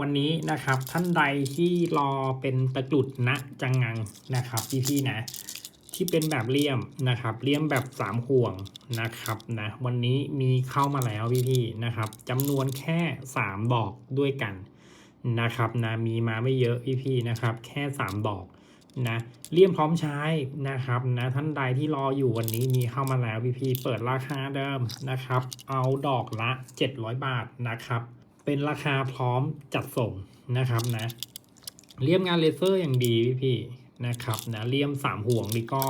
วันนี้นะครับท่านใดที่รอเป็นตะกรุดณจังงังนะครับพี่ๆนะ ที่เป็นแบบเลี่ยมนะครับเลี่ยมแบบสามห่วงนะครับนะวันนี้มีเข้ามาแล้วพี่ๆนะครับจำนวนแค่สามบอกด้วยกันนะครับนะมีมาไม่เยอะพี่ๆนะครับ แค่สามบอกนะเลี่ยมพร้อมใช้นะครับนะท่านใดที่รออยู่วันนี้มีเข้ามาแล้วพี่ๆเปิดราคาเดิมนะครับ เอาดอกละ 700 บาทนะครับ เป็นราคาพร้อมจัดส่งนะครับนะเลี่ยมงานเลเซอร์อย่างดีพี่ๆนะครับนะเลี่ยมสามห่วงนี่ก็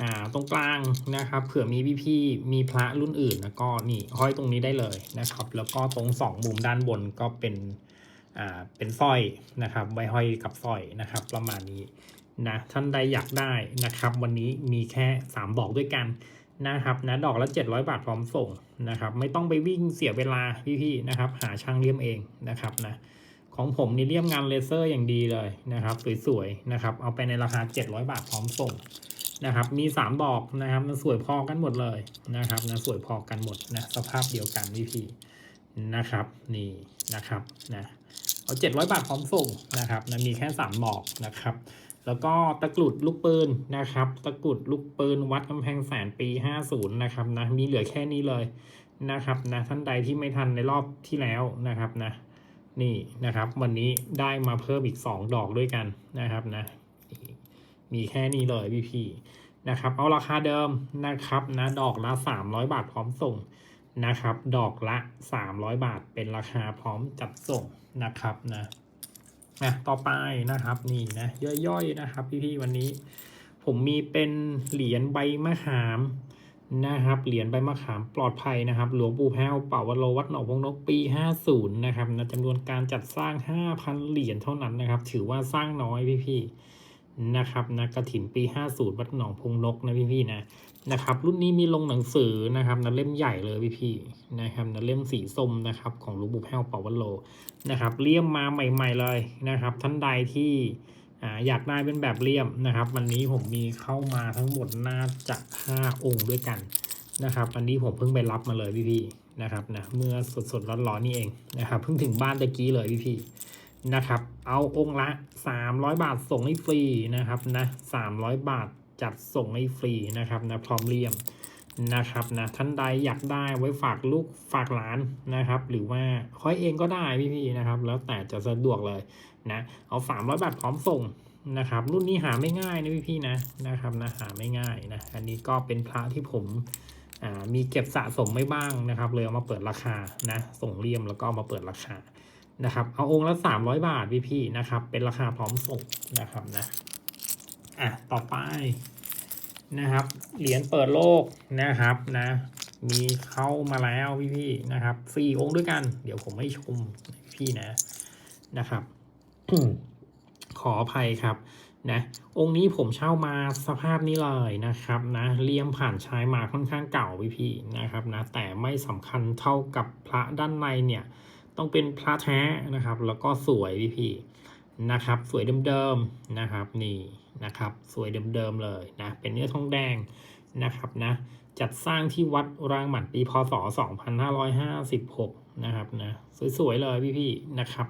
อ่าตรงกลางนะครับเผื่อมีพี่ๆมีพระรุ่นอื่นนะก็นี่ห้อยตรงนี้ได้เลยนะครับ แล้วก็ตรงสองมุมด้านบนก็เป็นอ่าเป็นสร้อยนะครับไว้ห้อยกับสร้อยนะครับ ประมาณนี้นะท่านใดอยากได้นะครับ วันนี้มีแค่สามบอกด้วยกัน นะครับนะดอกละ 700 บาทพร้อมส่งนะครับ ไม่ต้องไปวิ่งเสียเวลาพี่ๆนะครับ หาช่างเลี่ยมเองนะครับนะของผมนี่เลี่ยมงานเลเซอร์อย่างดีเลยนะครับ สวยๆนะครับ เอาไปในราคา 700 บาทพร้อมส่งนะครับ มี 3 ดอกนะครับมันสวยพอกันหมดเลยนะครับนะสวยพอกันหมดนะสภาพเดียวกันพี่ๆนะครับ นี่นะครับนะเอา 700 บาทพร้อมส่งนะครับนะมีแค่3ดอกนะครับ แล้วก็ตะกรุดลูกปืนนะครับ ตะกรุดลูกปืนวัดกำแพงแสนปี 50 นะครับนะ มีเหลือแค่นี้เลยนะครับนะ ท่านใดที่ไม่ทันในรอบที่แล้วนะครับนะ นี่นะครับ วันนี้ได้มาเพิ่มอีก 2 ดอกด้วยกันนะครับนะ มีแค่นี้เลยพี่พี่นะครับ เอาราคาเดิมนะครับนะ ดอกละ 300 บาทพร้อมส่งนะครับ ดอกละ 300 บาทเป็นราคาพร้อมจัดส่งนะครับนะ นะต่อไปนะครับนี่นะย่อยๆนะครับ พี่ๆวันนี้ ผมมีเป็นเหรียญใบมะขามนะครับเหรียญใบมะขามปลอดภัยนะครับ หลวงปู่แพ้วเป่าวโรวัดหนองพงนกปี 50 นะครับนะจำนวนการจัดสร้าง 5,000 เหรียญเท่านั้นนะครับ ถือว่าสร้างน้อยพี่ๆนะครับนะกระถินปี 50 วัดหนองพงนกนะพี่ๆนะ นะครับ รุ่นนี้มีลงหนังสือนะครับนะเล่มใหญ่เลยพี่ๆนะครับนะเล่มสีส้มนะครับ ของลวงปู่แพ้วเป่าวโรนะครับเลี่ยมมาใหม่ ๆ เลยนะครับ ท่านใดที่ออยากได้เป็นแบบเลี่ยมนะครับ วันนี้ผมมีเข้ามาทั้งหมดน่าจะ5องค์ด้วยกันนะครับอันนี้ผมเพิ่งไปรับมาเลยพี่ๆนะครับนะเมื่อสดๆร้อนๆนี่เองนะครับเพิ่งถึงบ้านตะกี้เลยพี่ๆนะครับ เอาองค์ละ 300 บาทส่งให้ฟรีนะครับนะ300 บาท จัดส่งให้ฟรีนะครับนะพร้อมเลี่ยมนะครับนะท่านใดอยากได้ไว้ฝากลูกฝากหลานนะครับ หรือว่าค่อยเองก็ได้พี่ๆนะครับ แล้วแต่จะสะดวกเลยนะเอาสามร้อยบาทพร้อมส่งนะครับ รุ่นนี้หาไม่ง่ายนะพี่ๆนะนะครับนะหาไม่ง่ายนะอันนี้ก็เป็นพระที่ผมอ่ามีเก็บสะสมไม่บ้างนะครับเลยเอามาเปิดราคานะส่งเลี่ยมแล้วก็เอามาเปิดราคานะครับ เอาองค์ละสามร้อยบาทพี่ๆนะครับ เป็นราคาพร้อมส่งนะครับนะ อะต่อไปนะครับ เหรียญเปิดโลกนะครับนะ มีเข้ามาแล้วพี่ๆนะครับสี่องค์ด้วยกัน เดี๋ยวผมไม่ชมพี่นะนะครับ ขออภัยครับนะองค์นี้ผมเช่ามาสภาพนี้เลยนะครับนะเลี่ยมผ่านใช้มาค่อนข้างเก่าพี่ๆนะครับนะแต่ไม่สำคัญเท่ากับพระด้านในเนี่ย ต้องเป็นพระแท้นะครับ แล้วก็สวยพี่ๆ นะครับสวยเดิมๆนะครับนี่นะครับสวยเดิมๆเลยนะเป็นเนื้อทองแดงนะครับนะจัดสร้างที่วัดรางหมันปีพศ 2556 นะครับนะสวยๆเลยพี่ๆนะครับ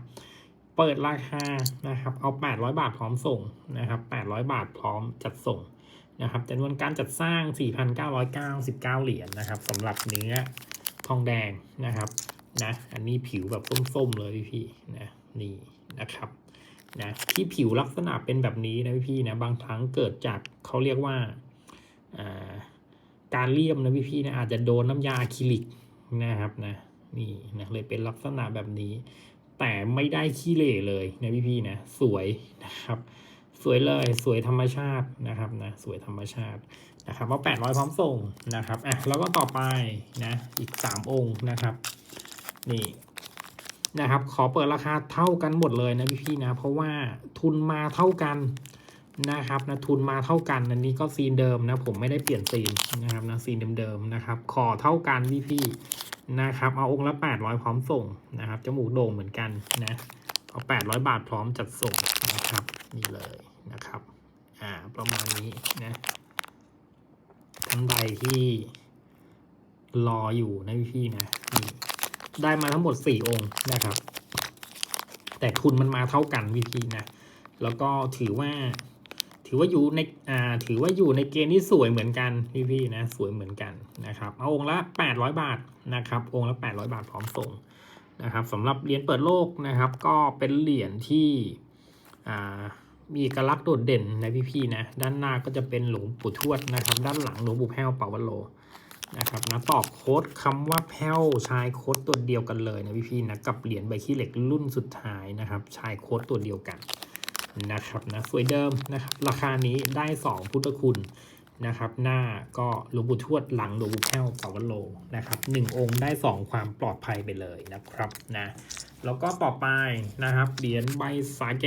เปิดราคานะครับเอา 800 บาทพร้อมส่งนะครับ800 บาทพร้อมจัดส่งนะครับจำนวนการจัดสร้าง 4,999 เหรียญนะครับสำหรับเนื้อทองแดงนะครับนะอันนี้ผิวแบบส้มๆเลยพี่ๆนะนี่นะครับ นะที่ผิวลักษณะเป็นแบบนี้นะพี่ๆนะบางครั้งเกิดจากเขาเรียกว่าการเลี่ยมนะพี่ๆนะอาจจะโดนน้ำยาอะคริลิกนะครับนะนี่นะเลยเป็นลักษณะแบบนี้ แต่ไม่ได้ขี้เหร่เลยนะพี่ๆนะสวยนะครับสวยเลยสวยธรรมชาตินะครับนะสวยธรรมชาตินะครับเอา800พร้อมส่งนะครับอะแล้วก็ต่อไปนะอีก3องค์นะครับ นี่ นะครับ ขอเปิดราคาเท่ากันหมดเลยนะพี่ๆนะ เพราะว่าทุนมาเท่ากันนะครับนะทุนมาเท่ากันอันนี้ก็ซีนเดิมนะผมไม่ได้เปลี่ยนซีนนะครับนะซีนเดิมๆนะครับ ขอเท่ากันพี่ๆนะครับ เอาองค์ละ800พร้อมส่งนะครับจมูกโด่งเหมือนกันนะเอา800บาทพร้อมจัดส่งนะครับนี่เลยนะครับอ่าประมาณนี้นะท่านใดที่รออยู่นะพี่ๆนะนี่ ได้มาทั้งหมด 4 องค์นะครับ แต่ทุนมันมาเท่ากันพี่พี่นะ แล้วก็ถือว่า ถือว่าอยู่ในอ่าถือว่าอยู่ในเกณฑ์ที่สวยเหมือนกันพี่พี่นะสวยเหมือนกันนะครับ เอาองค์ละ 800 บาทนะครับ องค์ละ 800 บาทพร้อมส่งนะครับสำหรับเหรียญเปิดโลกนะครับ ก็เป็นเหรียญที่อ่ามีเอกลักษณ์โดดเด่นนะพี่พี่นะ ด้านหน้าก็จะเป็นหลวงปู่ทวดนะครับ ด้านหลังหลวงปู่แพ้วเป่าวโล นะครับนะตอบโค้ดคำว่าแพ้วชายโค้ดตัวเดียวกันเลยนะพี่พี่ๆนะกับเหรียญใบขี้เหล็กรุ่นสุดท้ายนะครับชายโค้ดตัวเดียวกันนะครับนะสวยเดิมนะครับราคานี้ได้ 2 พุทธคุณนะครับหน้าก็หลวงปู่ทวดหลังหลวงปู่แพ้วเป่าวโลนะครับหนึ่งองค์ได้ 2 ความปลอดภัยไปเลยนะครับนะแล้วก็ต่อไปนะครับเหรียญใบสาเก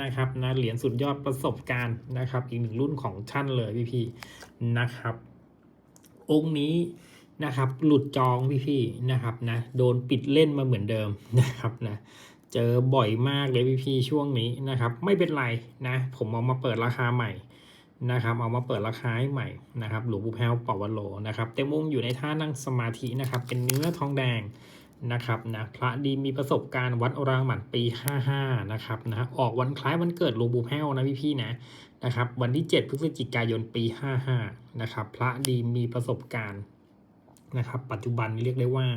นะครับนะเหรียญสุดยอดประสบการณ์นะครับอีกหนึ่งรุ่นของท่านเลยพี่พี่ๆนะครับ องค์นี้นะครับ หลุดจองพี่ๆนะครับนะโดนปิดเล่นมาเหมือนเดิมนะครับนะเจอบ่อยมากเลยพี่ๆช่วงนี้นะครับ ไม่เป็นไรนะ ผมเอามาเปิดราคาใหม่นะครับ เอามาเปิดราคาใหม่นะครับหลวงปู่แพ้วปอวันโลนะครับเต็มวงอยู่ในท่านั่งสมาธินะครับ เป็นเนื้อทองแดงนะครับนะพระดีมีประสบการณ์วัดอรางหมันปี 55 นะครับนะออกวันคล้ายวันเกิดหลวงปู่แพ้วนะพี่ๆนะ นะครับวันที่ 7 พฤศจิกายนปี 55 นะครับ พระดีมีประสบการณ์นะครับ ปัจจุบันเรียกได้ว่า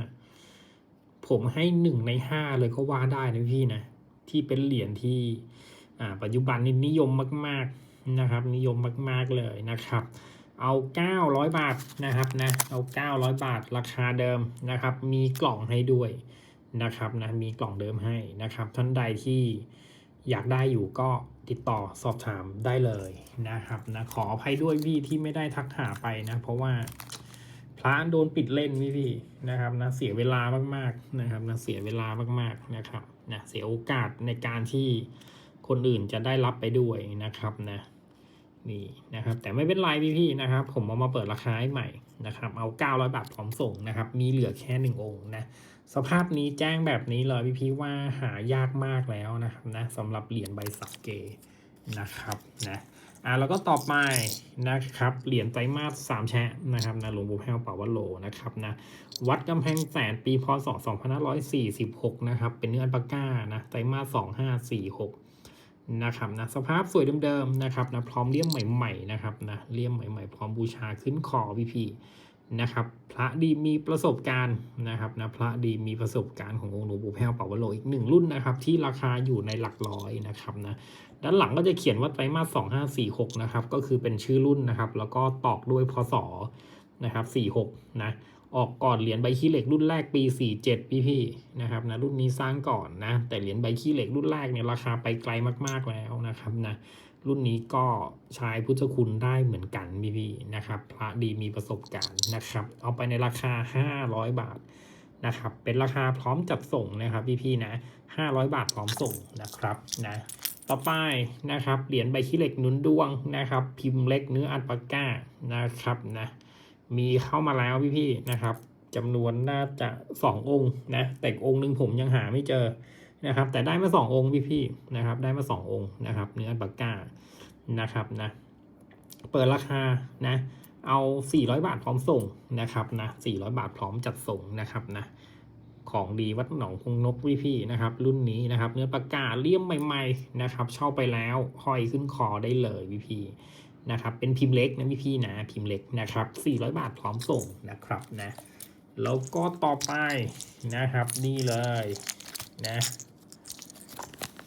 ผมให้หนึ่งในห้าเลยก็ว่าได้นะพี่นะ ที่เป็นเหรียญที่อ่าปัจจุบันนี้นิยมมาก ๆนะครับ นิยมมากๆเลยนะครับเอา 900 บาทนะครับนะเอา 900 บาทราคาเดิมนะครับ มีกล่องให้ด้วยนะครับนะมีกล่องเดิมให้นะครับท่านใดที่ อยากได้อยู่ก็ติดต่อสอบถามได้เลยนะครับนะขออภัยด้วยพี่ที่ไม่ได้ทักหาไปนะ เพราะว่าพระโดนปิดเล่นพี่พี่นะครับนะเสียเวลามากๆนะครับนะเสียเวลามากๆนะครับนะเสียโอกาสในการที่คนอื่นจะได้รับไปด้วยนะครับนะ นี่นะครับ แต่ไม่เป็นไรพี่พี่นะครับ ผมเอามาเปิดราคาให้ใหม่นะครับ เอา 900 บาทพร้อมส่งนะครับ มีเหลือแค่หนึ่งองค์นะ สภาพนี้แจ้งแบบนี้เลยพี่พี่ว่าหายากมากแล้วนะครับนะสำหรับเหรียญใบสักเกนะครับนะอ่าแล้วก็ต่อไปนะครับเหรียญไตรมาสสามแชะนะครับนะหลวงปู่แพ้วป่าวโลนะครับนะวัดกำแพงแสนปีพศ2546 นะครับ เป็นเนื้ออัลปาก้านะไตรมาส2546 นะครับนะสภาพสวยเดิมๆนะครับนะพร้อมเลี่ยมใหม่ๆนะครับนะเลี่ยมใหม่ๆ พร้อมบูชาขึ้นคอพี่พีนะครับพระดีมีประสบการณ์นะครับนะพระดีมีประสบการณ์ขององค์หลวงปู่แพ้วป่าวโลอีกหนึ่งรุ่นนะครับที่ราคาอยู่ในหลักร้อยนะครับนะด้านหลังก็จะเขียนว่าไตรมาส2546นะครับก็คือเป็นชื่อรุ่นนะครับแล้วก็ตอกด้วยพศนะครับ46นะ ออกก่อนเหรียญใบขี้เหล็กรุ่นแรกปี 47 พี่พี่นะครับนะรุ่นนี้สร้างก่อนนะแต่เหรียญใบขี้เหล็กรุ่นแรกเนี่ยราคาไปไกลมากๆแล้วนะครับนะรุ่นนี้ก็ใช้พุทธคุณได้เหมือนกันพี่พี่นะครับพระดีมีประสบการณ์นะครับ เอาไปในราคา 500 บาทนะครับเป็นราคาพร้อมจัดส่งนะครับพี่พี่นะ500 บาทพร้อมส่งนะครับนะต่อไปนะครับเหรียญใบขี้เหล็กหนุนดวงนะครับ พิมพ์เล็กเนื้ออัลปาก้านะครับนะ มีเข้ามาแล้วพี่ๆนะครับจำนวนน่าจะสององค์นะแต่อีกองค์หนึ่งผมยังหาไม่เจอนะครับ แต่ได้มาสององค์พี่ๆนะครับ ได้มาสององค์นะครับ เนื้อปาก้านะครับนะ เปิดราคานะ เอา 400 บาทพร้อมส่งนะครับนะ400 บาทพร้อมจัดส่งนะครับนะของดีวัดหนองคงนกพี่พี่นะครับ รุ่นนี้นะครับ เนื้อปากกาเลี่ยมใหม่ ๆ นะครับเช่าไปแล้วห้อยขึ้นคอได้เลยพี่พี่ นะครับเป็นพิมพ์เล็กนะพี่พี่ๆนะพิมพ์เล็กนะครับ 400 บาทพร้อมส่งนะครับนะแล้วก็ต่อไปนะครับนี่เลยนะ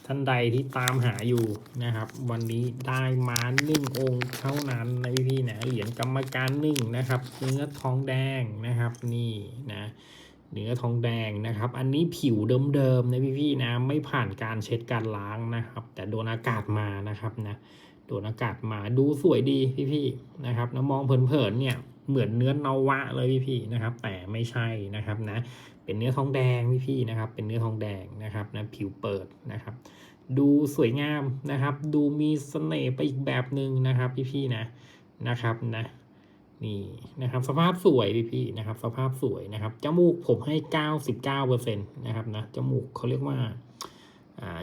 ท่านใดที่ตามหาอยู่นะครับ วันนี้ได้มาหนึ่งองค์เท่านั้นนะพี่พี่ๆนะเหรียญกรรมการหนึ่งนะครับ เนื้อทองแดงนะครับนี่นะเนื้อทองแดงนะครับ อันนี้ผิวเดิมๆนะพี่ๆนะไม่ผ่านการเช็ดการล้างนะครับ แต่โดนอากาศมานะครับนะ โดนอากาศมาดูสวยดีพี่ๆนะครับนะมองเผินๆเนี่ยเหมือนเนื้อนวะเลยพี่ๆนะครับ แต่ไม่ใช่นะครับนะเป็นเนื้อทองแดงพี่ๆนะครับ เป็นเนื้อทองแดงนะครับนะผิวเปิดนะครับ ดูสวยงามนะครับ ดูมีเสน่ห์ไปอีกแบบหนึ่งนะครับ พี่ๆนะนะครับนะนี่นะครับสภาพสวยพี่ๆนะครับ สภาพสวยนะครับจมูกผมให้เก้าสิบเก้าเปอร์เซ็นต์นะครับนะจมูกเขาเรียกว่า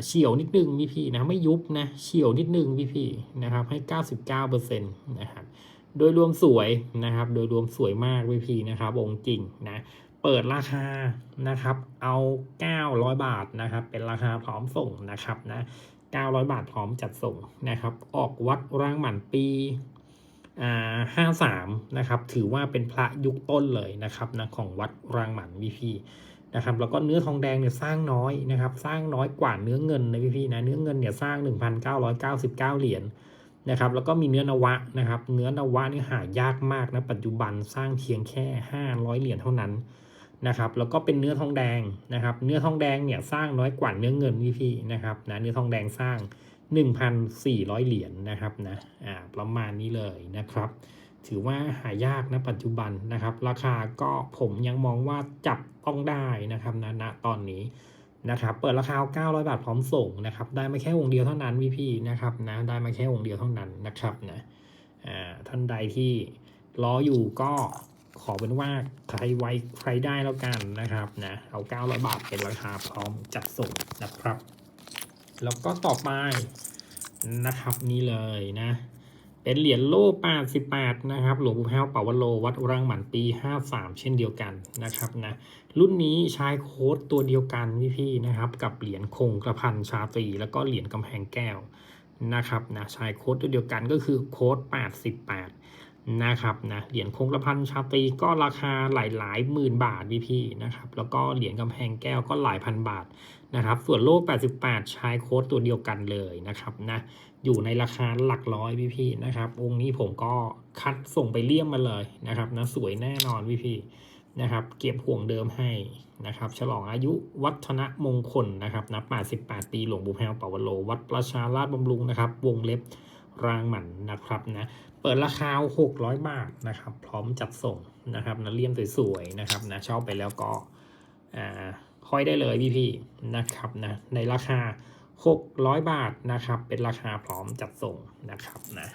เฉียวนิดนึงพี่พี่นะไม่ยุบนะเฉียวนิดนึงพี่พี่นะครับให้เก้าสิบเก้าเปอร์เซ็นต์นะครับโดยรวมสวยนะครับ โดยรวมสวยมากพี่พี่นะครับองค์จริงนะเปิดราคานะครับ เอา 900 บาทนะครับ เป็นราคาพร้อมส่งนะครับนะ900 บาทพร้อมจัดส่งนะครับ ออกวัดร่างหมันปีอ่า53นะครับ ถือว่าเป็นพระยุคต้นเลยนะครับนะของวัดรางหมันพี่พี่ๆ นะครับแล้วก็เนื้อทองแดงเนี่ยสร้างน้อยนะครับสร้างน้อยกว่าเนื้อเงินนะพี่ๆนะเนื้อเงินเนี่ยสร้าง 1,999 เหรียญนะครับแล้วก็มีเนื้อนวะนะครับ เนื้อนวะนี่หายากมากนะปัจจุบันสร้างเพียงแค่ 500 เหรียญเท่านั้นนะครับแล้วก็เป็นเนื้อทองแดงนะครับ เนื้อทองแดงเนี่ยสร้างน้อยกว่าเนื้อเงินพี่พี่ๆนะครับนะเนื้อทองแดงสร้าง 1,400 เหรียญนะครับนะอ่าประมาณนี้เลยนะครับ ถือว่าหายากนะปัจจุบันนะครับ ราคาก็ผมยังมองว่าจับต้องได้นะครับนะณตอนนี้นะครับเปิดราคา 900 บาทพร้อมส่งนะครับได้มาแค่วงเดียวเท่านั้นพี่พี่นะครับนะได้มาแค่วงเดียวเท่านั้นนะครับนะอ่าท่านใดที่รออยู่ก็ขอเป็นว่าใครไวใครได้แล้วกันนะครับนะเอา 900 บาทเป็นราคาพร้อมจัดส่งนะครับ แล้วก็ต่อไปนะครับนี่เลยนะ เป็นเหรียญโล่88นะครับ หลวงปู่แพ้วเป่าวโล วัดรังหมันปี 53 เช่นเดียวกันนะครับนะ รุ่นนี้ใช้โค้ดตัวเดียวกันพี่ๆนะครับ กับเหรียญคงกระพันชาตรี แล้วก็เหรียญกำแพงแก้วนะครับนะใช้โค้ดตัวเดียวกันก็คือโค้ด88นะครับนะเหรียญคงกระพันชาตรีก็ราคาหลายหลายหมื่นบาทพี่ๆนะครับ แล้วก็เหรียญกำแพงแก้วก็หลายพันบาท นะครับ ส่วนโล่88 ใช้โค้ดตัวเดียวกันเลยนะครับนะ อยู่ในราคาหลักร้อยพี่พี่นะครับ องค์นี้ผมก็คัดส่งไปเลี่ยมมาเลยนะครับนะ สวยแน่นอนพี่พี่นะครับ เก็บห่วงเดิมให้นะครับ ฉลองอายุวัฒนมงคลนะครับนะ88 ปีหลวงปู่แพวปาวโล วัดประชาราชบำรุงนะครับ วงเล็บรางหมันนะครับนะ เปิดราคา 600 บาทนะครับ พร้อมจัดส่งนะครับนะเลี่ยมสวยๆนะครับนะชอบไปแล้วก็อ่า ค่อยได้เลยพี่พี่นะครับนะในราคา 600 บาทนะครับ เป็นราคาพร้อมจัดส่งนะครับนะ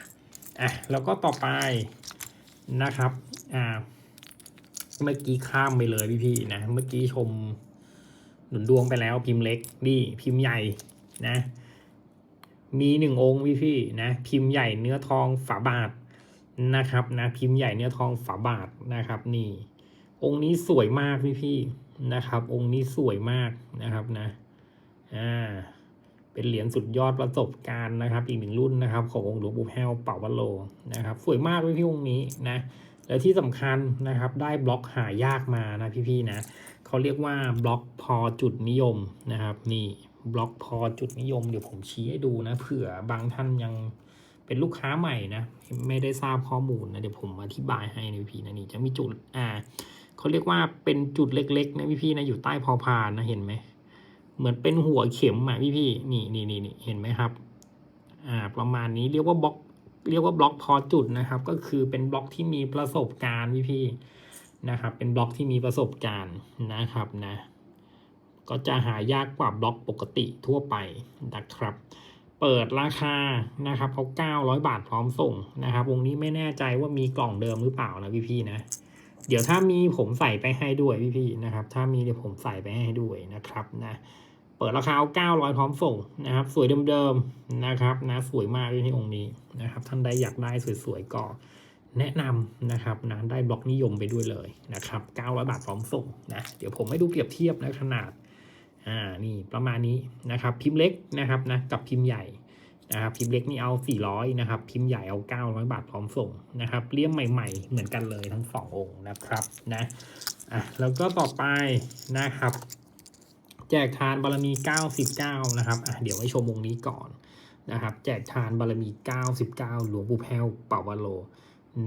อะแล้วก็ต่อไปนะครับอ่าเมื่อกี้ข้ามไปเลยพี่พี่นะเมื่อกี้ชมหนุนดวงไปแล้วพิมพ์เล็กนี่พิมพ์ใหญ่นะ มีหนึ่งองค์พี่พี่นะพิมพ์ใหญ่เนื้อทองฝาบาทนะครับนะพิมพ์ใหญ่เนื้อทองฝาบาทนะครับ นี่ องค์นี้สวยมากพี่พี่ นะครับ องค์นี้สวยมากนะครับนะอ่าเป็นเหรียญสุดยอดประสบการณ์นะครับ อีกหนึ่งรุ่นนะครับ ขององค์หลวงปู่แพ้วเป่าวัโลนะครับ สวยมากพี่พี่องค์นี้นะและที่สำคัญนะครับได้บล็อกหายากมานะพี่ๆนะเขาเรียกว่าบล็อกพอจุดนิยมนะครับ นี่บล็อกพอจุดนิยมเดี๋ยวผมชี้ให้ดูนะเผื่อบางท่านยังเป็นลูกค้าใหม่นะ ไม่ได้ทราบข้อมูลนะเดี๋ยวผมอธิบายให้ในพี่นะนี่จะมีจุดอ่า เขาเรียกว่าเป็นจุดเล็กๆนะพี่ๆนะอยู่ใต้พอพานนะเห็นไหมเหมือนเป็นหัวเข็มอะพี่พี่ๆนี่นี่นี่เห็นไหมครับอ่าประมาณนี้เรียกว่าบล็อกเรียกว่าบล็อกพอจุดนะครับ ก็คือเป็นบล็อกที่มีประสบการณ์พี่พี่ๆนะครับ เป็นบล็อกที่มีประสบการณ์นะครับนะ ก็จะหายากกว่าบล็อกปกติทั่วไปนะครับ เปิดราคานะครับเขา900 บาทพร้อมส่งนะครับวงนี้ไม่แน่ใจว่ามีกล่องเดิมหรือเปล่านะพี่พี่ๆนะ เดี๋ยวถ้ามีผมใส่ไปให้ด้วยพี่ๆนะครับ ถ้ามีเดี๋ยวผมใส่ไปให้ด้วยนะครับนะเปิดราคา900พร้อมส่งนะครับ สวยเดิมๆนะครับนะสวยมากเลยที่องค์นี้นะครับ ท่านใดอยากได้สวยๆก็แนะนำนะครับนะได้บล็อกนิยมไปด้วยเลยนะครับ900บาทพร้อมส่งนะเดี๋ยวผมให้ดูเปรียบเทียบนะขนาดอ่านี่ประมาณนี้นะครับ พิมพ์เล็กนะครับนะกับพิมพ์ใหญ่ นะครับพิมพ์เล็กนี่เอา 400 นะครับ พิมพ์ใหญ่เอา 900 บาทพร้อมส่งนะครับเลี่ยมใหม่ๆ เหมือนกันเลยทั้งสององค์นะครับนะอะแล้วก็ต่อไปนะครับ แจกทานบารมี 99 นะครับอะเดี๋ยวให้ชมวงนี้ก่อนนะครับ แจกทานบารมี 99 หลวงปู่แพ้วเป่าวโล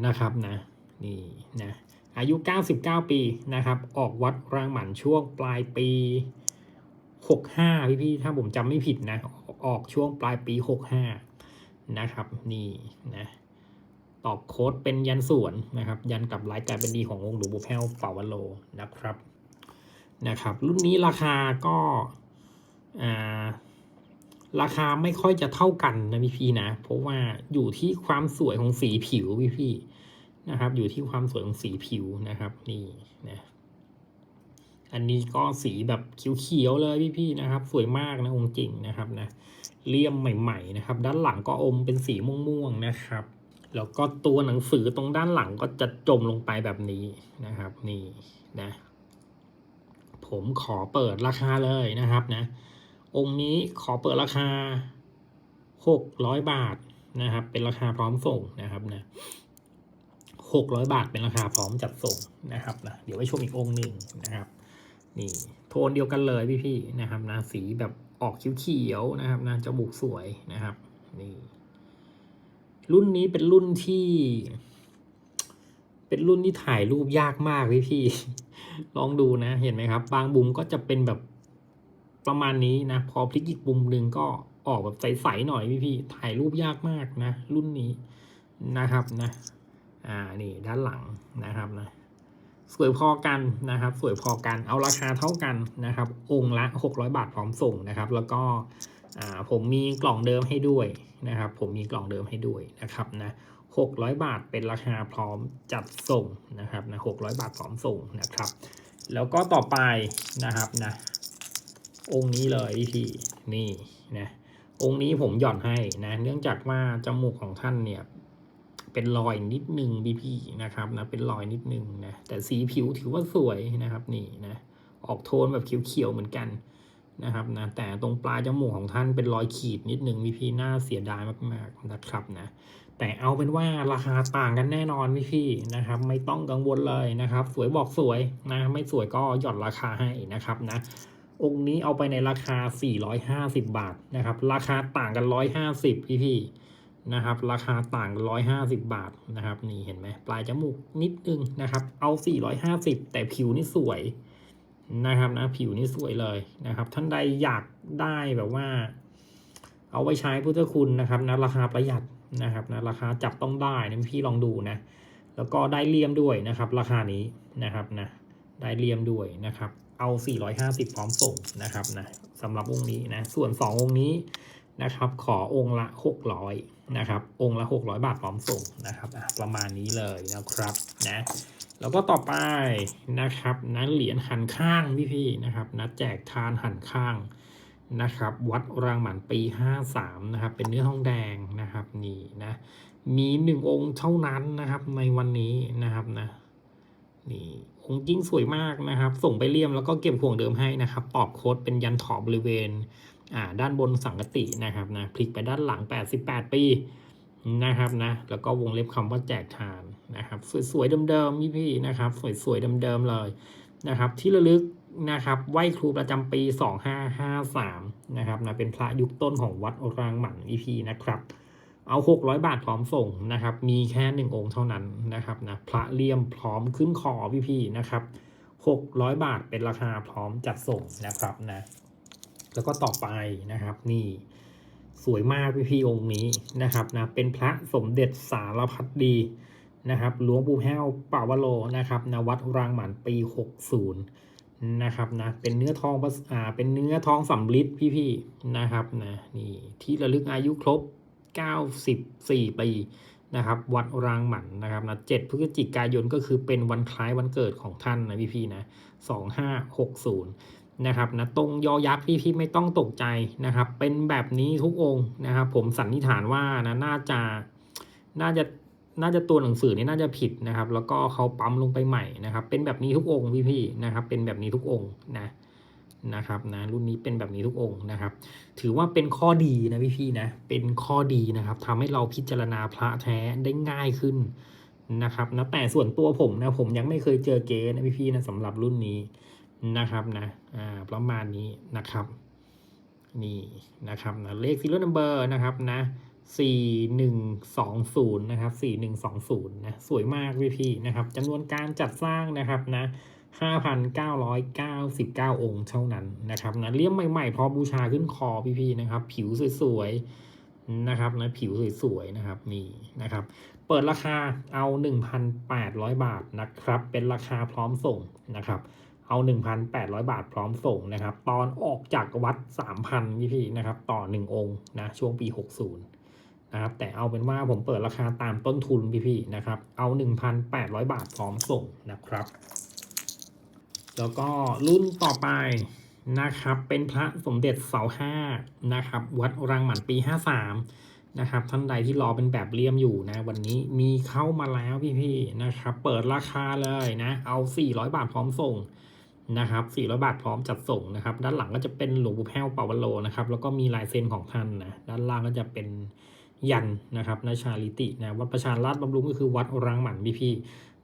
นะครับนะนี่นะอายุ 99 ปีนะครับ ออกวัดรางหมันช่วงปลายปี 65 พี่ๆถ้าผมจำไม่ผิดนะ ออกช่วงปลายปี 65 นะครับ นี่นะตอกโค้ดเป็นยันส่วนนะครับ ยันกับรายการเป็นดีขององค์หลวงปู่แพ้วเป่าวโลนะครับนะครับ รุ่นนี้ราคาก็าราคาไม่ค่อยจะเท่ากันนะพี่พี่นะ เพราะว่าอยู่ที่ความสวยของสีผิวพี่พี่นะครับ อยู่ที่ความสวยของสีผิวนะครับ นี่นะ อันนี้ก็สีแบบเขียวๆเลยพี่ๆนะครับ สวยมากนะองค์จริงนะครับนะเลี่ยมใหม่ ๆ นะครับ ด้านหลังก็อมเป็นสีม่วงๆนะครับ แล้วก็ตัวหนังสือตรงด้านหลังก็จะจมลงไปแบบนี้นะครับ นี่นะ ผมขอเปิดราคาเลยนะครับนะ องค์นี้ขอเปิดราคาหกร้อยบาทนะครับ เป็นราคาพร้อมส่งนะครับนะหกร้อยบาทเป็นราคาพร้อมจัดส่งนะครับนะเดี๋ยวไปชมอีกองค์หนึ่งนะครับ นี่โทนเดียวกันเลยพี่ๆนะครับนะสีแบบออกเขียวๆนะครับนะจมูกสวยนะครับนี่รุ่นนี้เป็นรุ่นที่ เป็นรุ่นที่ถ่ายรูปยากมากพี่พี่ลองดูนะเห็นไหมครับ บางมุมก็จะเป็นแบบประมาณนี้นะพอพลิกอีกมุมหนึ่งก็ออกแบบใสๆหน่อยพี่พี่ถ่ายรูปยากมากนะ รุ่นนี้นะครับนะ อ่านี่ด้านหลังนะครับนะ สวยพอกันนะครับ สวยพอกันเอาราคาเท่ากันนะครับ องค์ละ 600 บาทพร้อมส่งนะครับ แล้วก็ผมมีกล่องเดิมให้ด้วยนะครับ ผมมีกล่องเดิมให้ด้วยนะครับนะ600 บาทเป็นราคาพร้อมจัดส่งนะครับนะ600 บาทพร้อมส่งนะครับ แล้วก็ต่อไปนะครับนะองค์นี้เลยพี่นี่นะองค์นี้ผมหย่อนให้นะเนื่องจากว่าจมูกของท่านเนี่ย เป็นรอยนิดนึงพี่พี่นะครับนะเป็นรอยนิดนึงนะแต่สีผิวถือว่าสวยนะครับนี่นะออกโทนแบบเขียวๆเหมือนกันนะครับนะแต่ตรงปลายจมูกของท่านเป็นรอยขีดนิดนึงพี่พี่น่าเสียดายมากๆนะครับนะแต่เอาเป็นว่าราคาต่างกันแน่นอนพี่พี่นะครับ ไม่ต้องกังวลเลยนะครับ สวยบอกสวยนะไม่สวยก็หย่อนราคาให้นะครับนะองค์นี้เอาไปในราคา 450 บาทนะครับ ราคาต่างกัน 150 พี่พี่ นะครับ ราคาต่าง 150 บาทนะครับ นี่เห็นไหมปลายจมูกนิดนึงนะครับ เอา 450 แต่ผิวนี่สวยนะครับนะผิวนี่สวยเลยนะครับ ท่านใดอยากได้แบบว่า เอาไว้ใช้พุทธคุณนะครับนะราคาประหยัดนะครับนะราคาจับต้องได้นะพี่ลองดูนะ แล้วก็ได้เลี่ยมด้วยนะครับ ราคานี้นะครับนะได้เลี่ยมด้วยนะครับ เอา 450 พร้อมส่งนะครับนะสำหรับองค์นี้นะส่วน 2 องค์นี้นะครับ ขอองค์ละ 600 นะครับ องค์ละ 600 บาทพร้อมส่งนะครับประมาณนี้เลยนะครับนะแล้วก็ต่อไปนะครับนะเหรียญหันข้างพี่ๆนะครับนะแจกทานหันข้างนะครับ วัดรางหมันปี 53 นะครับ เป็นเนื้อทองแดงนะครับนี่นะมีหนึ่งองค์เท่านั้นนะครับ ในวันนี้นะครับนะนี่องค์จริงสวยมากนะครับ ส่งไปเลี่ยมแล้วก็เก็บห่วงเดิมให้นะครับตอบโค้ดเป็นยันถอบบริเวณ อ่าด้านบนสังกตินะครับนะพลิกไปด้านหลัง 88 ปีนะครับนะแล้วก็วงเล็บคำว่าแจกทานนะครับสวยๆเดิมๆพี่ๆนะครับ สวยๆเดิมๆเลยนะครับที่ระลึกนะครับไหว้ครูประจำปี 2553นะครับนะเป็นพระยุคต้นของวัดอรางหมันอีพีนะครับเอา 600 บาทพร้อมส่งนะครับมีแค่หนึ่งองค์เท่านั้นนะครับนะพระเลี่ยมพร้อมขึ้นคอพี่ๆนะครับ 600 บาทเป็นราคาพร้อมจัดส่งนะครับนะ แล้วก็ต่อไปนะครับ นี่สวยมากพี่ๆองค์นี้นะครับนะเป็นพระสมเด็จสารพัดดีนะครับหลวงปู่แห้วป่าวโลนะครับนวัดรางหมันปี60นะครับนะเป็นเนื้อทองอ่าเป็นเนื้อทองสำลิดพี่ๆนะครับนะนี่ที่ระลึกอายุครบ94ปีนะครับ วัดรางหมันนะครับนะ7พฤศจิกายนก็คือเป็นวันคล้ายวันเกิดของท่านนะพี่ๆนะ2560น นะครับนะตรงยอยักษ์พี่ๆไม่ต้องตกใจนะครับ เป็นแบบนี้ทุกองค์นะครับ ผมสันนิษฐานว่านะน่าจะน่าจะน่าจะตัวหนังสือนี่น่าจะผิดนะครับ แล้วก็เขาปั๊มลงไปใหม่นะครับ เป็นแบบนี้ทุกองค์พี่ๆนะครับ เป็นแบบนี้ทุกองค์นะนะครับนะรุ่นนี้เป็นแบบนี้ทุกองค์นะครับ ถือว่าเป็นข้อดีนะพี่ๆนะเป็นข้อดีนะครับทำให้เราพิจารณาพระแท้ได้ง่ายขึ้นนะครับนะแต่ส่วนตัวผมนะผมยังไม่เคยเจอเก๊นะพี่ๆนะสำหรับรุ่นนี้ นะครับนะอ่าประมาณนี้นะครับ นี่นะครับนะเลขซีเรียลนัมเบอร์นะครับนะสี่หนึ่งสองศูนย์นะครับสี่หนึ่งสองศูนย์นะสวยมากพี่พี่นะครับจำนวนการจัดสร้างนะครับนะ5,999อยเก้าสิบเก้าองค์เท่านั้นนะครับนะเลี่ยมใหม่ๆ พอบูชาขึ้นคอพี่ๆนะครับ ผิวสวยๆนะครับนะผิวสวยๆนะครับนี่นะครับ เปิดราคาเอา1,800บาทนะครับ เป็นราคาพร้อมส่งนะครับ เอา 1,800 บาทพร้อมส่งนะครับ ตอนออกจากวัด 3,000พี่ๆนะครับ ต่อ 1 องค์นะช่วงปี 60 นะครับ แต่เอาเป็นว่าผมเปิดราคาตามต้นทุนพี่ๆนะครับ เอา 1,800 บาทพร้อมส่งนะครับ แล้วก็รุ่นต่อไปนะครับ เป็นพระสมเด็จเสาห้านะครับ วัดรังหมันปี 53 นะครับ ท่านใดที่รอเป็นแบบเลี่ยมอยู่นะ วันนี้มีเข้ามาแล้วพี่ๆนะครับ เปิดราคาเลยนะ เอา 400 บาทพร้อมส่ง นะครับ400บาทพร้อมจัดส่งนะครับ ด้านหลังก็จะเป็นหลวงปู่แพ้วเปาวันโลนะครับ แล้วก็มีลายเซ็นของท่านนะด้านล่างก็จะเป็นยันนะครับนาชาลิตินะวัดประชาราชบำรุงก็คือวัดรังหมันพี่พี่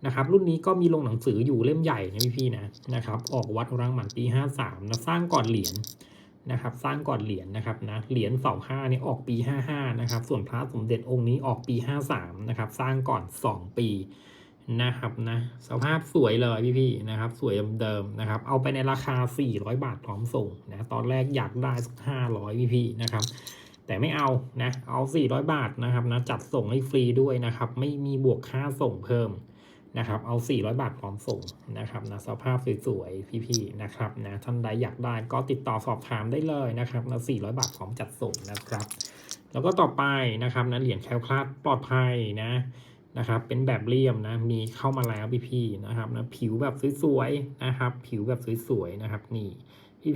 นะครับรุ่นนี้ก็มีลงหนังสืออยู่เล่มใหญ่นะพี่พี่นะนะครับออกวัดรังหมันปี 53นะสร้างก่อนเหรียญนะครับสร้างก่อนเหรียญนะครับนะเหรียญ25เนี่ยออกปี 55นะครับส่วนพระสมเด็จองค์นี้ออกปี 53นะครับสร้างก่อน 2 ปี นะครับนะสภาพสวยเลยพี่ๆนะครับ สวยเดิมๆนะครับ เอาไปในราคา 400 บาทพร้อมส่งนะตอนแรกอยากได้สัก500พี่ๆนะครับ แต่ไม่เอานะเอา 400 บาทนะครับนะจัดส่งให้ฟรีด้วยนะครับ ไม่มีบวกค่าส่งเพิ่มนะครับ เอา 400 บาทพร้อมส่งนะครับนะสภาพสวยๆพี่ๆนะครับนะท่านใดอยากได้ก็ติดต่อสอบถามได้เลยนะครับนะ400 บาทพร้อมจัดส่งนะครับ แล้วก็ต่อไปนะครับนะเหรียญแคล้วคลาดปลอดภัยนะ นะครับ เป็นแบบเรียมนะ มีเข้ามาแล้วพี่ๆนะครับนะ ผิวแบบสวยๆนะครับ ผิวแบบสวยๆนะครับ นี่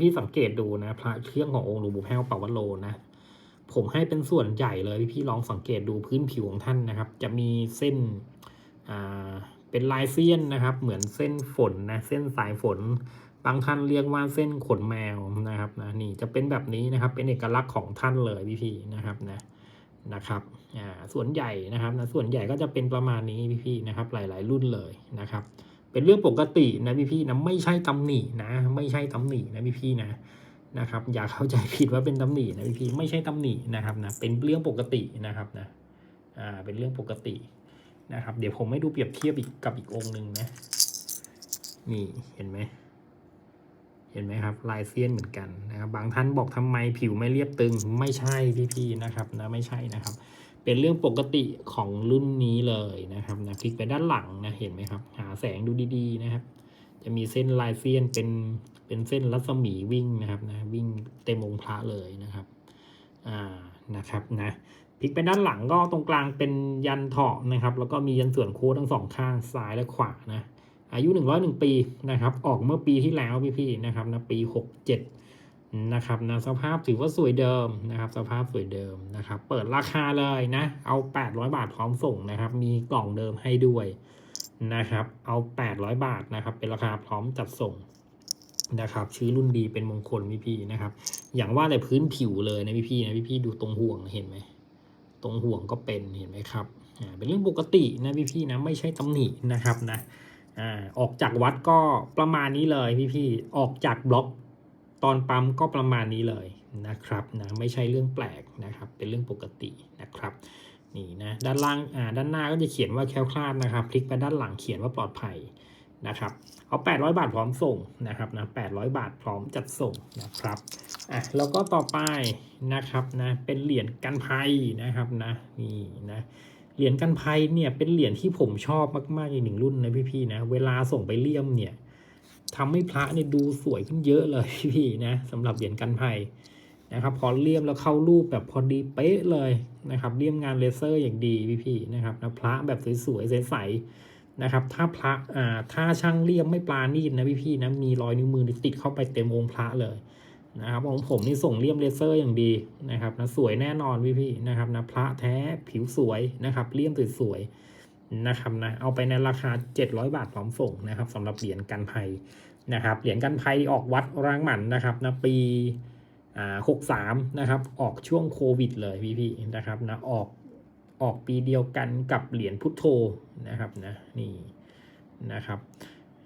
พี่ๆสังเกตดูนะ พระเครื่องขององค์หลวงปู่แพ้วปาวโลนะ ผมให้เป็นส่วนใหญ่เลยพี่ๆลองสังเกตดูพื้นผิวของท่านนะครับ จะมีเส้น อ่า เป็นลายเสี้ยนนะครับ เหมือนเส้นฝนนะ เส้นสายฝน บางท่านเรียกว่าเส้นขนแมวนะครับนะ นี่จะเป็นแบบนี้นะครับ เป็นเอกลักษณ์ของท่านเลยพี่ๆนะครับนะ นะครับอ่าส่วนใหญ่นะครับนะส่วนใหญ่ก็จะเป็นประมาณนี้พี่ๆนะครับหลาย ๆ รุ่นเลยนะครับ เป็นเรื่องปกตินะพี่ๆนะไม่ใช่ตำหนินะไม่ใช่ตำหนินะพี่ๆนะนะครับ อย่าเข้าใจผิดว่าเป็นตำหนินะพี่ๆไม่ใช่ตำหนินะครับนะเป็นเรื่องปกตินะครับนะอ่าเป็นเรื่องปกตินะครับ เดี๋ยวผมไม่ดูเปรียบเทียบอีกกับอีกองค์หนึ่งนะนี่เห็นไหม เห็นไหมครับลายเซียนเหมือนกันนะครับบางท่านบอกทำไมผิวไม่เรียบตึงไม่ใช่พี่ๆนะครับนะไม่ใช่นะครับ เป็นเรื่องปกติของรุ่นนี้เลยนะครับนะพลิกไปด้านหลังนะเห็นไหมครับ หาแสงดูดีๆนะครับ จะมีเส้นลายเซียนเป็นเป็นเส้นรัศมีวิ่งนะครับนะวิ่งเต็มองพระเลยนะครับอ่านะครับนะพลิกไปด้านหลังก็ตรงกลางเป็นยันเถาะนะครับ แล้วก็มียันส่วนโค้ดทั้งสองข้างซ้ายและขวานะ อายุ 101 ปีนะครับ ออกเมื่อปีที่แล้วพี่ๆนะครับนะปี 67 นะครับนะสภาพถือว่าสวยเดิมนะครับ สภาพสวยเดิมนะครับ เปิดราคาเลยนะ เอา 800 บาทพร้อมส่งนะครับ มีกล่องเดิมให้ด้วยนะครับ เอา 800 บาทนะครับ เป็นราคาพร้อมจัดส่งนะครับชื่อรุ่นดีเป็นมงคลพี่ๆนะครับ อย่างว่าแต่พื้นผิวเลยนะพี่ๆนะพี่ๆดูตรงห่วงเห็นไหมตรงห่วงก็เป็นเห็นไหมครับอ่าเป็นเรื่องปกตินะพี่ๆนะไม่ใช่ตำหนินะครับนะ อ่าออกจากวัดก็ประมาณนี้เลยพี่ๆออกจากบล็อกตอนปั๊มก็ประมาณนี้เลยนะครับนะไม่ใช่เรื่องแปลกนะครับ เป็นเรื่องปกตินะครับนี่นะด้านล่างอ่าด้านหน้าก็จะเขียนว่าแคล้วคลาดนะครับ พลิกไปด้านหลังเขียนว่าปลอดภัยนะครับเอา 800 บาทพร้อมส่งนะครับนะ800 บาทพร้อมจัดส่งนะครับอะแล้วก็ต่อไปนะครับนะเป็นเหรียญกันภัยนะครับนะนี่นะ เหรียญกันภัยเนี่ยเป็นเหรียญที่ผมชอบมากๆอีกหนึ่งรุ่นนะพี่ๆนะ เวลาส่งไปเลี่ยมเนี่ยทำให้พระเนี่ยดูสวยขึ้นเยอะเลยพี่ๆนะสำหรับเหรียญกันภัยนะครับพอเลี่ยมแล้วเข้ารูปแบบพอดีเป๊ะเลยนะครับเลี่ยมงานเลเซอร์อย่างดีพี่ๆนะครับนะพระแบบสวยๆใสๆนะครับ ถ้าพระอ่าถ้าช่างเลี่ยมไม่ปลานีดนะพี่ๆนะมีรอยนิ้วมือติดเข้าไปเต็มองค์พระเลย นะครับของผมนี่ส่งเลี่ยมเลเซอร์อย่างดีนะครับนะสวยแน่นอนพี่พี่นะครับนะพระแท้ผิวสวยนะครับเลี่ยมสวยๆนะครับนะเอาไปในราคา 700 บาทพร้อมส่งนะครับสำหรับเหรียญกันภัยนะครับเหรียญกันภัยออกวัดรางหมันนะครับนะปีอ่าหกสามนะครับออกช่วงโควิดเลยพี่พี่นะครับนะออกออกปีเดียวกันกับเหรียญพุทโธนะครับนะนี่นะครับ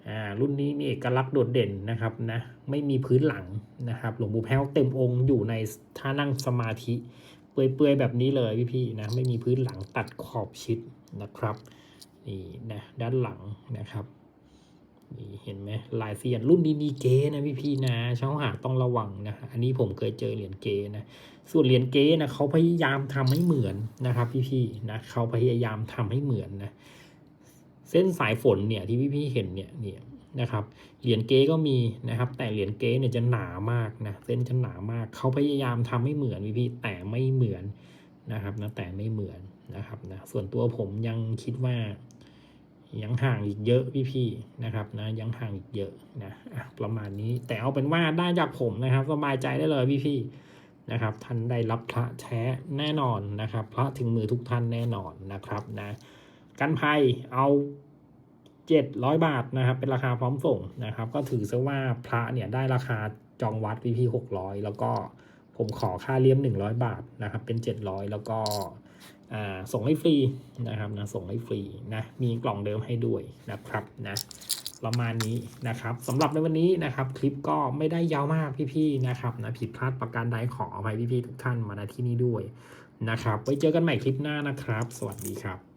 อ่ารุ่นนี้มีเอกลักษณ์โดดเด่นนะครับนะไม่มีพื้นหลังนะครับหลวงปู่แพ้วเต็มองค์อยู่ในท่านั่งสมาธิเปื่อยๆแบบนี้เลยพี่ๆนะไม่มีพื้นหลังตัดขอบชิดนะครับนี่นะด้านหลังนะครับนี่เห็นไหมลายเสียนรุ่นนี้มีเกนะพี่ๆนะช่าหาต้องระวังนะอันนี้ผมเคยเจอเหรียญเกนะส่วนเหรียญเกนะเขาพยายามทำให้เหมือนนะครับ พี่ๆนะเขาพยายามทำให้เหมือนนะ เส้นสายฝนเนี่ยที่พี่ๆเห็นเนี่ยนี่นะครับเหรียญเก๊ก็มีนะครับ แต่เหรียญเก๊เนี่ยจะหนามากนะเส้นจะหนามากเขาพยายามทำให้เหมือนพี่ๆแต่ไม่เหมือนนะครับนะแต่ไม่เหมือนนะครับนะส่วนตัวผมยังคิดว่ายังห่างอีกเยอะพี่ๆนะครับนะยังห่างอีกเยอะนะอะประมาณนี้แต่เอาเป็นว่าได้จากผมนะครับสบายใจได้เลยพี่ๆนะครับท่านได้รับพระแท้แน่นอนนะครับ พระถึงมือทุกท่านแน่นอนนะครับนะ กันภัยเอา700บาทนะครับ เป็นราคาพร้อมส่งนะครับ ก็ถือซะว่าพระเนี่ยได้ราคาจองวัด VP 600แล้วก็ผมขอค่าเลี่ยม100บาทนะครับ เป็น700แล้วก็ส่งให้ฟรีนะครับนะส่งให้ฟรีนะมีกล่องเดิมให้ด้วยนะครับนะประมาณนี้นะครับสำหรับในวันนี้นะครับ คลิปก็ไม่ได้ยาวมากพี่ๆนะครับนะผิดพลาดประการใดขออภัยพี่ๆทุกท่านมาณที่นี้ด้วยนะครับไว้เจอกันใหม่คลิปหน้านะครับ สวัสดีครับ